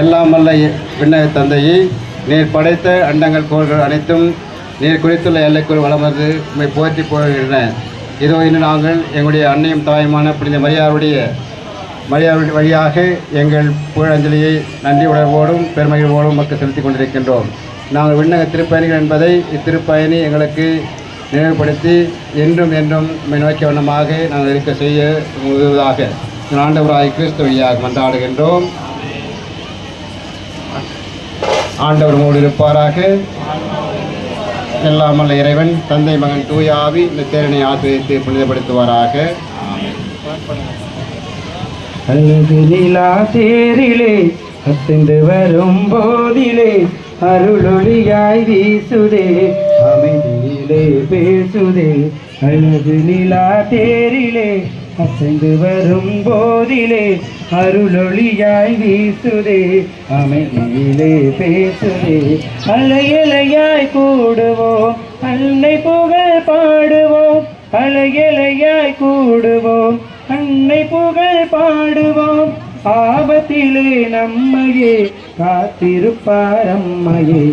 எல்லாம் வல்ல விண்ணக தந்தையை நீர் படைத்த அண்டங்கள் கோள்கள் அனைத்தும் நீர் குறித்துள்ள எல்லைக்குள் வளமர்ந்து உண்மை போற்றி போகின்றன. இதோ இன்று நாங்கள் எங்களுடைய அன்னையும் தாயுமான புனித மரியாருடைய மரியாதை வழியாக எங்கள் புகழஞ்சலியை நன்றி உணர்வோடும் பெருமகிழ்வோடும் மக்கள் செலுத்திக் கொண்டிருக்கின்றோம். நாங்கள் விண்ணக திருப்பயணிகள் என்பதை இத்திருப்பயணி எங்களுக்கு நினைவுபடுத்தி என்றும் என்றும் நோக்கிய வண்ணமாக நாங்கள் இருக்க செய்ய உதவுவதாக. ஆண்டவராய் கிறிஸ்து வழியாக மன்றாடுகின்றோம். ஆண்டவர் மூடி இருப்பாராக. எல்லாம் இறைவன் தந்தை மகன் தூயாவி இந்த தேரனை ஆசிரியத்து புனிதப்படுத்துவாராக. அழகு நிலா தேரிலே அசைந்து வரும் போதிலே அருளொளியாய் வீசுதே அமைதியிலே பேசுதே. அழகு நிலா தேரிலே அசைந்து வரும் போதிலே அருளொளியாய் வீசுதே அமைதியிலே பேசுதே. அலையலையாய் கூடுவோம் அன்னை புகழ் பாடுவோம் அலையலையாய் கூடுவோம் அன்னை புகழ் பாடுவோம். ஆபத்திலே நம்மையே காத்திருப்பார் அம்மையே.